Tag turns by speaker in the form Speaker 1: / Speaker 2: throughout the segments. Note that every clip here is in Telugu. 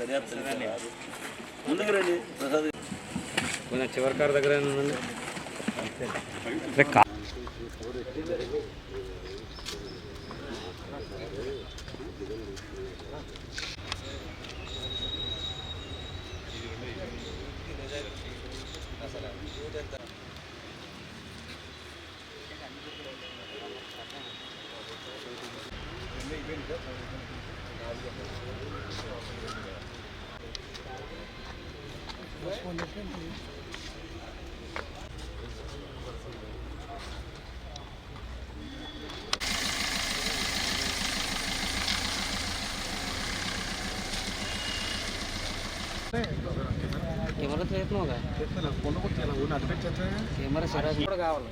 Speaker 1: ఇతను దర్యాప్తు చేశారు. ముందుకు రండి ప్రసాద్ గారు.
Speaker 2: కొంచెం చివరి కారు దగ్గర కెమెరా చేస్తున్నావుగా కెమెరా సరే కూడా కావాలి.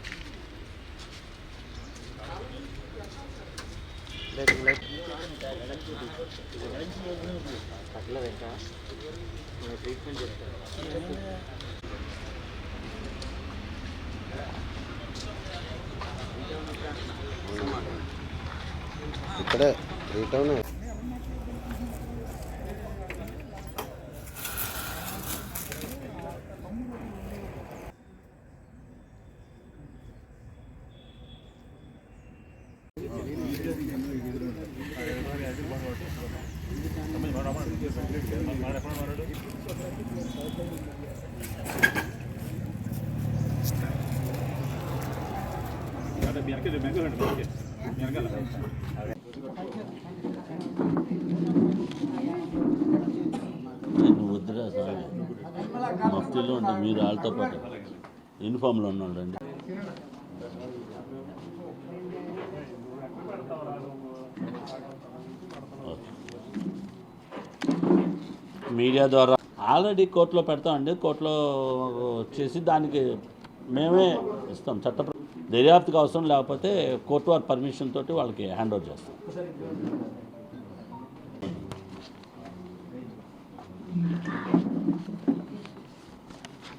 Speaker 2: లైట్ ట్రీట్మెంట్ చెప్తాను
Speaker 3: ఇక్కడే త్రీ టౌన్
Speaker 1: నేను వద్దురా సార్. మఫ్తీలో ఉంటే మీరు వాళ్ళతో పాటు. యూనిఫామ్లో ఉన్నాడు అండి మీడియా ద్వారా ఆల్రెడీ కోర్టులో పెడతామండి కోర్టులో వచ్చేసి దానికి మేమే ఇస్తాం చట్ట దర్యాప్తుకు అవసరం లేకపోతే కోర్టు వారి పర్మిషన్ తోటి వాళ్ళకి హ్యాండ్ ఓవర్ చేస్తాం.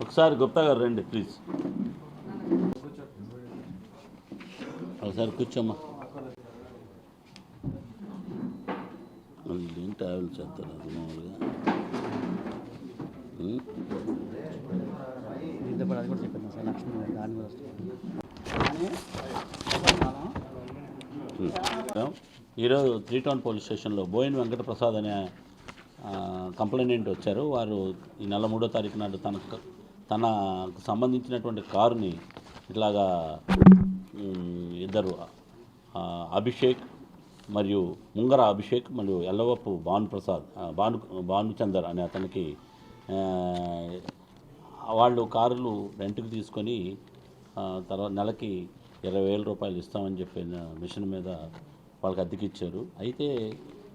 Speaker 1: ఒకసారి గుప్తా గారు రండి ప్లీజ్ ఒకసారి కూర్చోమ్మా. ఏం ట్రావెల్ చేస్తారు అది మామూలుగా?
Speaker 2: కూడా చెప్పాను సార్ లక్ష్మీ గారు దాని.
Speaker 1: ఈరోజు త్రీ టౌన్ పోలీస్ స్టేషన్లో బోయిన్ వెంకట ప్రసాద్ అనే కంప్లైంట్ వచ్చారు. వారు ఈ నెల మూడో తారీఖు నాడు తన తనకు సంబంధించినటువంటి కారుని ఇట్లాగా ఇద్దరు అభిషేక్ మరియు ముంగర అభిషేక్ మరియు ఎల్లవప్పు భానుప్రసాద్ ప్రసాద్ భాను భానుచందర్ అనే అతనికి వాళ్ళు కారులు రెంట్కి తీసుకొని తర్వాత నెలకి ఇరవై వేల రూపాయలు ఇస్తామని చెప్పిన మిషన్ మీద వాళ్ళకి అద్దెకిచ్చారు. అయితే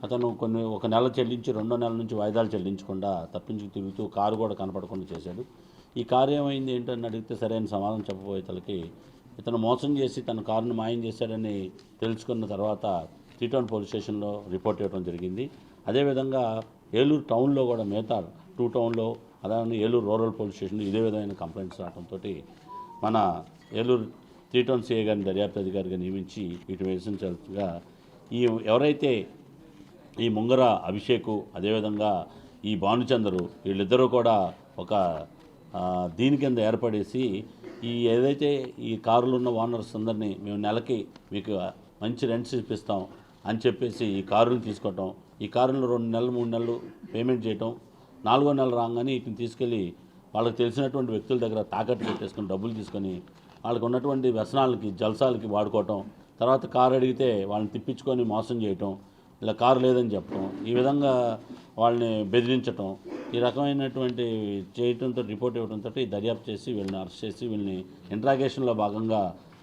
Speaker 1: అతను కొన్ని ఒక నెల చెల్లించి రెండో నెల నుంచి వాయిదాలు చెల్లించకుండా తప్పించుకు తిరుగుతూ కారు కూడా కనపడకుండా చేశాడు. ఈ కారు ఏమైంది ఏంటని అడిగితే సరైన సమాధానం చెప్పబోయే తలకి ఇతను మోసం చేసి తన కారును మాయం చేశాడని తెలుసుకున్న తర్వాత త్రీటౌన్ పోలీస్ స్టేషన్లో రిపోర్ట్ ఇవ్వడం జరిగింది. అదేవిధంగా ఏలూరు టౌన్లో కూడా మిగతా టూ టౌన్లో అలాగే ఏలూరు రూరల్ పోలీస్ స్టేషన్లో ఇదే విధమైన కంప్లైంట్స్ రావడంతో మన ఏలూరు త్రీటోన్ సిఏ గారిని దర్యాప్తు అధికారిగా నియమించి ఇటు వేసించగా ఈ ఎవరైతే ఈ ముంగర అభిషేకు అదేవిధంగా ఈ భానుచందరు వీళ్ళిద్దరూ కూడా ఒక దీని కింద ఏర్పడేసి ఈ ఏదైతే ఈ కారులో ఉన్న ఓనర్స్ అందరినీ మేము నెలకి మీకు మంచి రెంట్స్ ఇప్పిస్తాం అని చెప్పేసి ఈ కారుని తీసుకోవటం ఈ కారులో రెండు నెలలు మూడు నెలలు పేమెంట్ చేయటం నాలుగో నెల రాగానే వీటిని తీసుకెళ్ళి వాళ్ళకి తెలిసినటువంటి వ్యక్తుల దగ్గర తాకట్టు పెట్టేసుకొని డబ్బులు తీసుకొని వాళ్ళకు ఉన్నటువంటి వ్యసనాలకి జల్సాలకి వాడుకోవటం తర్వాత కారు అడిగితే వాళ్ళని తిప్పించుకొని మోసం చేయటం ఇలా కారు లేదని చెప్పడం ఈ విధంగా వాళ్ళని బెదిరించటం ఈ రకమైనటువంటి చేయటంతో రిపోర్ట్ ఇవ్వడంతో దర్యాప్తు చేసి వీళ్ళని అరెస్ట్ చేసి వీళ్ళని ఇంట్రాగేషన్లో భాగంగా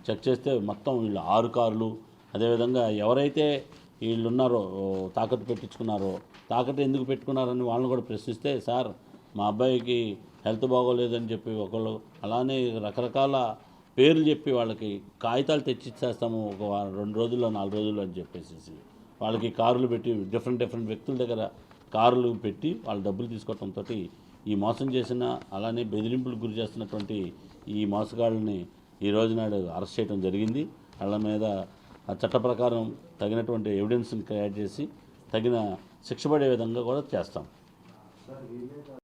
Speaker 1: చెక్ చేస్తే మొత్తం వీళ్ళు ఆరు కార్లు. అదేవిధంగా ఎవరైతే వీళ్ళు ఉన్నారో తాకట్టు పెట్టించుకున్నారో తాకట్టు ఎందుకు పెట్టుకున్నారని వాళ్ళని కూడా ప్రశ్నిస్తే సార్ మా అబ్బాయికి హెల్త్ బాగోలేదని చెప్పి ఒకళ్ళు అలానే రకరకాల పేర్లు చెప్పి వాళ్ళకి కాగితాలు తెచ్చిచ్చేస్తాము ఒక వారం రెండు రోజుల్లో నాలుగు రోజుల్లో అని చెప్పేసి వాళ్ళకి కారులు పెట్టి డిఫరెంట్ డిఫరెంట్ వ్యక్తుల దగ్గర కారులు పెట్టి వాళ్ళు డబ్బులు తీసుకోవడంతో ఈ మోసం చేసిన అలానే బెదిరింపులకు గురి చేస్తున్నటువంటి ఈ మోసగాళ్ళని ఈ రోజు నాడు అరెస్ట్ చేయడం జరిగింది. వాళ్ళ మీద చట్ట ప్రకారం తగినటువంటి ఎవిడెన్స్ని క్రియేట్ చేసి తగిన శిక్ష పడే విధంగా కూడా చేస్తాం.